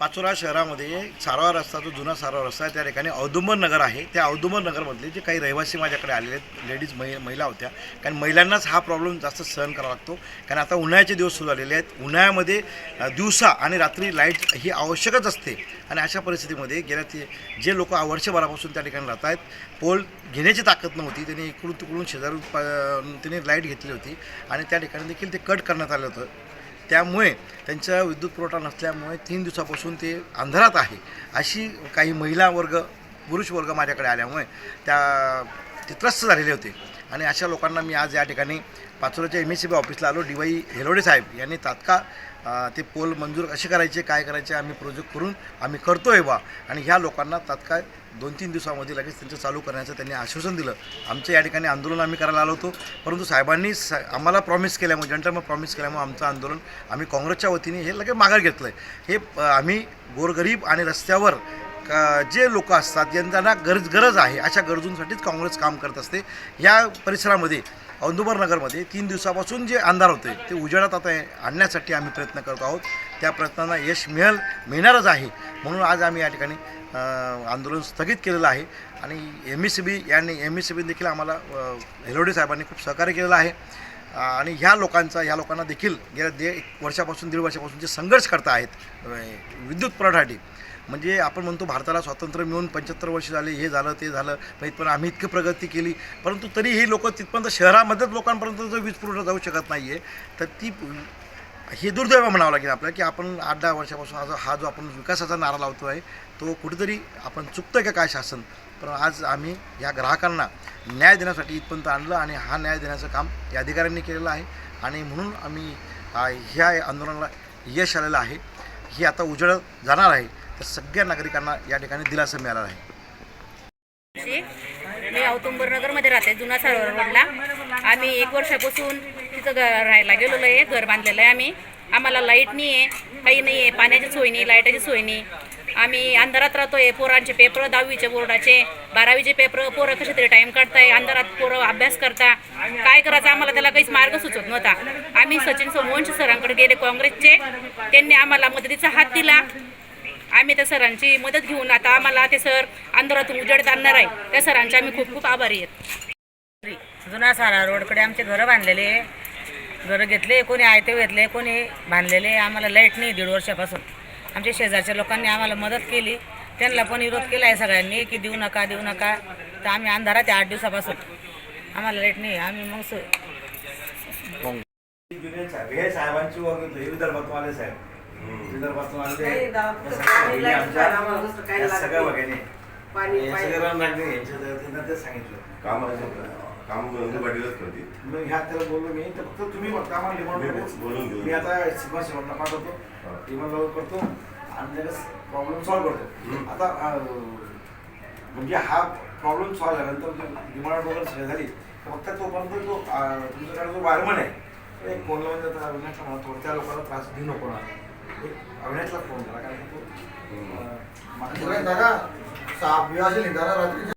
पाचोरा शहरामध्ये सारवा रस्ता जो जुना सारवा रस्ता आहे त्या ठिकाणी औदुंबर नगर आहे. त्या औदुंबर नगरमधले जे काही रहिवासी माझ्याकडे आलेले आहेत लेडीज मै महिला होत्या कारण महिलांनाच हा प्रॉब्लेम जास्त सहन करावा लागतो. कारण आता उन्हाळ्याचे दिवस सुरू झालेले आहेत. उन्हाळ्यामध्ये दिवसा आणि रात्री लाइट ही आवश्यकच असते. आणि अशा परिस्थितीमध्ये गेल्या ते जे लोक वर्षभरापासून त्या ठिकाणी राहत आहेत पोल घेण्याची ताकद नव्हती. त्यांनी इकडून तिकडून शेजारून प त्यांनी लाइट घेतली होती. आणि त्या ठिकाणी देखील ते कट करण्यात आलं होतं. त्यामुळे त्यांचा विद्युत पुरवठा नसल्यामुळे तीन दिवसापासून ते अंधारात आहे. अशी काही महिला वर्ग पुरुष वर्ग माझ्याकडे आल्यामुळे त्या ते त्रस्त झालेले होते. आणि अशा लोकांना मी आज या ठिकाणी पाचोऱ्याच्या एम एस सी बी ऑफिसला आलो. डी वाई हेलोडे साहेब यांनी तात्काळ ते पोल मंजूर कसे करायचे काय करायचे आम्ही प्रोजेक्ट करून आम्ही करतो आहे बा. आणि ह्या लोकांना तात्काळ दोन तीन दिवसामध्ये लगेच त्यांचं चालू करण्याचं त्यांनी आश्वासन दिलं. आमचं या ठिकाणी आंदोलन आम्ही करायला आलो होतो. परंतु साहेबांनी स आम्हाला प्रॉमिस केल्यामुळे जनटलनं प्रॉमिस केल्यामुळे आमचं आंदोलन आम्ही काँग्रेसच्या वतीने हे लगेच माघार घेतलं आहे हे आम्ही गोरगरीब आणि रस्त्यावर जे लोक असतात ज्यांना गरज गरज आहे अशा गरजूंसाठीच काँग्रेस काम करत असते. या परिसरामध्ये औदुंबर नगरमध्ये तीन दिवसापासून जे अंधार होते ते उजेडात आता आणण्यासाठी आम्ही प्रयत्न करत आहोत. त्या प्रयत्नांना यश मिळेल मिळणारच आहे. म्हणून आज आम्ही या ठिकाणी आंदोलन स्थगित केलेलं आहे. आणि एम ई सी बी यांनी एम ई सी बी देखील आम्हाला अ, हेलोडे साहेबांनी खूप सहकार्य केलेलं आहे. आणि ह्या लोकांचा ह्या लोकांना देखील गेल्या दे एक वर्षापासून दीड वर्षापासून जे संघर्ष करता आहेत विद्युत पुरवठ्यासाठी म्हणजे आपण म्हणतो भारताला स्वातंत्र्य मिळून पंच्याहत्तर वर्ष झाले हे झालं ते झालं पण पण आम्ही इतकी प्रगती केली परंतु तरी ही लोक तिथपर्यंत शहरामध्येच लोकांपर्यंत जर वीज पुरवठा जाऊ शकत नाही आहे तर ती हे दुर्दैव म्हणावं लागेल आपल्याला की आपण आठ दहा वर्षापासून आज हा जो आपण विकासाचा नारा लावतो आहे तो कुठेतरी आपण चुकतोय का काय शासन? पण आज आम्ही या ग्राहकांना न्याय देण्यासाठी इथपर्यंत आणलं आणि हा न्याय देण्याचं काम या अधिकाऱ्यांनी केलेलं आहे. आणि म्हणून आम्ही ह्या आंदोलनाला यश आलेलं आहे. हे आता उजळ जाणार आहे. तर सगळ्या नागरिकांना या ठिकाणी दिलासा मिळाला आहे. मी औतुंबर नगरमध्ये राहते जुना सरोवर रोडला. आम्ही एक वर्षापासून घर राहायला गेलेलो आहे. घर बांधलेलं आहे आम्ही. आम्हाला लाइट नाही आहे. काही नाही आहे. पाण्याची सोय नाही लाईटाची सोय नाही. आम्ही अंधारात राहतोय. पोरांचे पेपर दहावीचे बोर्डाचे बारावीचे पेपर पोरं कसे तरी टाईम काढताय. अंधारात पोरं अभ्यास करता. काय करायचं? आम्हाला त्याला काहीच मार्ग सुचत नव्हता. आम्ही सचिन सोमवंश सरांकडे गेले काँग्रेसचे. त्यांनी आम्हाला मदतीचा हात दिला. आम्ही त्या सरांची मदत घेऊन आता आम्हाला ते सर अंधारातून उजेड आणणार आहे. त्या सरांचे आम्ही खूप खूप आभारी आहेत. जुना सारा रोडकडे आमचे घरं बांधलेले. घरं घेतले कोणी आयते घेतले कोणी बांधलेले आम्हाला लाइट नाही दीड वर्षापासून. आमच्या शेजारच्या लोकांनी आम्हाला मदत केली. त्यांना पण विरोध केला आहे सगळ्यांनी की देऊ नका देऊ नका. तर आम्ही अंधारात आठ दिवसापासून. आम्हाला लाइट नाही आम्ही मग स- साहेबांची विदर्भातून साहेब विदर्भातून आले सगळ्या वगैरे ते सांगितलं. काम बंधू पाटीलच करते. मग ह्या त्याला बोललो मी तर फक्त तुम्ही फक्त आम्हाला मी रिमोट बोलून घेऊ मी आता सीमा शिवणला पाठवतो ईमेल लवकर करतो आणि लगेच प्रॉब्लेम सॉल्व्ह करतो. आता अं, म्हणजे हा प्रॉब्लेम सॉल्व्ह झाल्यानंतर डिमांड वगैरे सगळी झाली तर फक्त तोपर्यंत तो अं, तुमच्याकडे जो वायरमन आहे तो एक फोन लावून देतात अविनाशला म्हणा थोडं त्या लोकांना त्रास देऊ नको ना. एक अविनाशला फोन करा कारण की तो अं, मागच्या- दादा साप बी असेल दादा रात्री